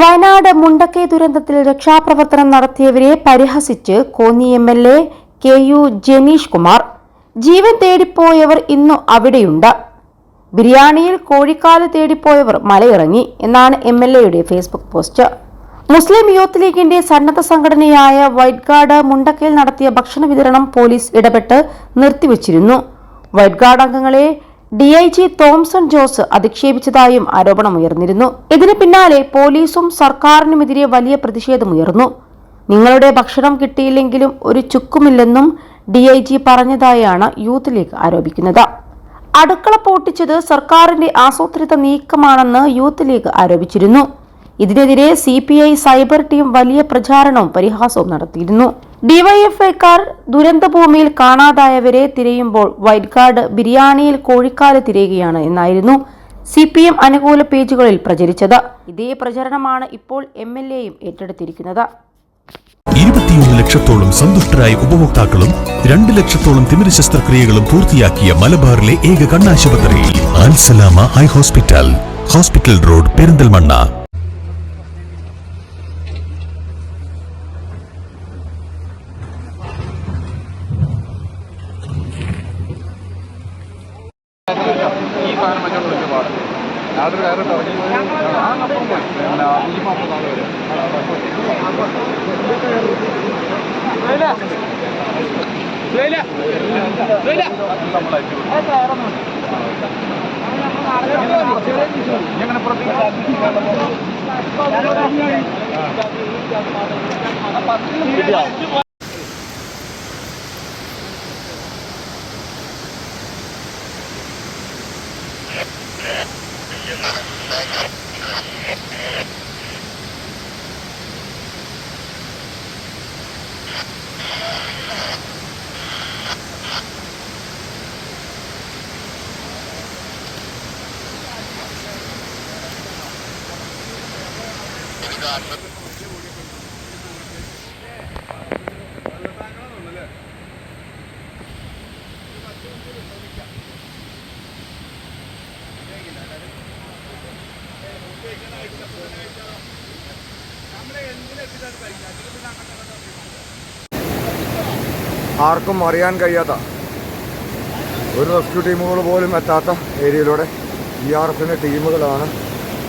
വയനാട് മുണ്ടക്കൈ ദുരന്തത്തിൽ രക്ഷാപ്രവർത്തനം നടത്തിയവരെ പരിഹസിച്ച് Konni M L A K U Janeesh Kumar. ജീവൻ തേടിപ്പോയവർ ഇന്നു അവിടെയുണ്ട്. ബിരിയാണിയിൽ കോഴിക്കാൽ തേടിപ്പോയവർ മലയിറങ്ങി എന്നാണ് എം എൽ എയുടെ ഫേസ്ബുക്ക് പോസ്റ്റ്. മുസ്ലിം യൂത്ത് ലീഗിന്റെ സന്നദ്ധ സംഘടനയായ വൈറ്റ് ഗാർഡ് മുണ്ടക്കയിൽ നടത്തിയ ഭക്ഷണ വിതരണം പോലീസ് ഇടപെട്ട് നിർത്തിവച്ചിരുന്നു. വൈറ്റ് ഗാർഡ് അംഗങ്ങളെ D I G Thomson Jose അധിക്ഷേപിച്ചതായും ആരോപണമുയർന്നിരുന്നു ഇതിന് പിന്നാലെ പോലീസും സർക്കാരിനുമെതിരെ വലിയ പ്രതിഷേധമുയർന്നു നിങ്ങളുടെ ഭക്ഷണം കിട്ടിയില്ലെങ്കിലും ഒരു ചുക്കുമില്ലെന്നും ഡി ഐ ജി പറഞ്ഞതായാണ് യൂത്ത് ലീഗ് ആരോപിക്കുന്നത്. അടുക്കള പൊട്ടിച്ചത് സർക്കാരിന്റെ ആസൂത്രിത നീക്കമാണെന്ന് യൂത്ത് ലീഗ് ആരോപിച്ചിരുന്നു. ഇതിനെതിരെ C P I cyber team വലിയ പ്രചാരണവും പരിഹാസവും നടത്തിയിരുന്നു. ഡിവൈഎഫ്ഐക്കാർ ദുരന്തഭൂമിയിൽ കാണാതായവരെ തിരയുമ്പോൾ വൈറ്റ് ഗാർഡ് ബിരിയാണിയിൽ കോഴിക്കാൽ തിരയുകയാണ് എന്നായിരുന്നു സി പി എം അനുകൂല പേജുകളിൽ പ്രചരിച്ചത്. ഇതേ പ്രചരണമാണ് ഇപ്പോൾ എം എൽ എയും ഏറ്റെടുത്തിരിക്കുന്നത്. ഇരുപത്തിയൊന്ന് ലക്ഷത്തോളം സന്തുഷ്ടരായ ഉപഭോക്താക്കളും രണ്ട് ലക്ഷത്തോളം തിമിര ശസ്ത്രക്രിയകളും പൂർത്തിയാക്കിയ മലബാറിലെ ഏക കണ്ണാശുപത്രി Al Salama eye hospital. Hospital road Perinthalmanna. ഈ സാധനം വെച്ചോണ്ട് വലിയ പാട്. യാതൊരു കയറി പോയി ആ അപ്പം പോയി. പിന്നെ മാസം നാളെ വരും. എങ്ങനെ പ്രത്യേകിച്ച് God. ആർക്കും അറിയാൻ കഴിയാത്ത ഒരു റെസ്ക്യൂ ടീമുകൾ പോലും എത്താത്ത ഏരിയയിലൂടെ ഇ ആർ എഫിന്റെ ടീമുകളാണ്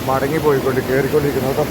മടങ്ങിപ്പോയിക്കൊണ്ട് കയറിക്കൊണ്ടിരിക്കുന്നത് കേട്ടോ.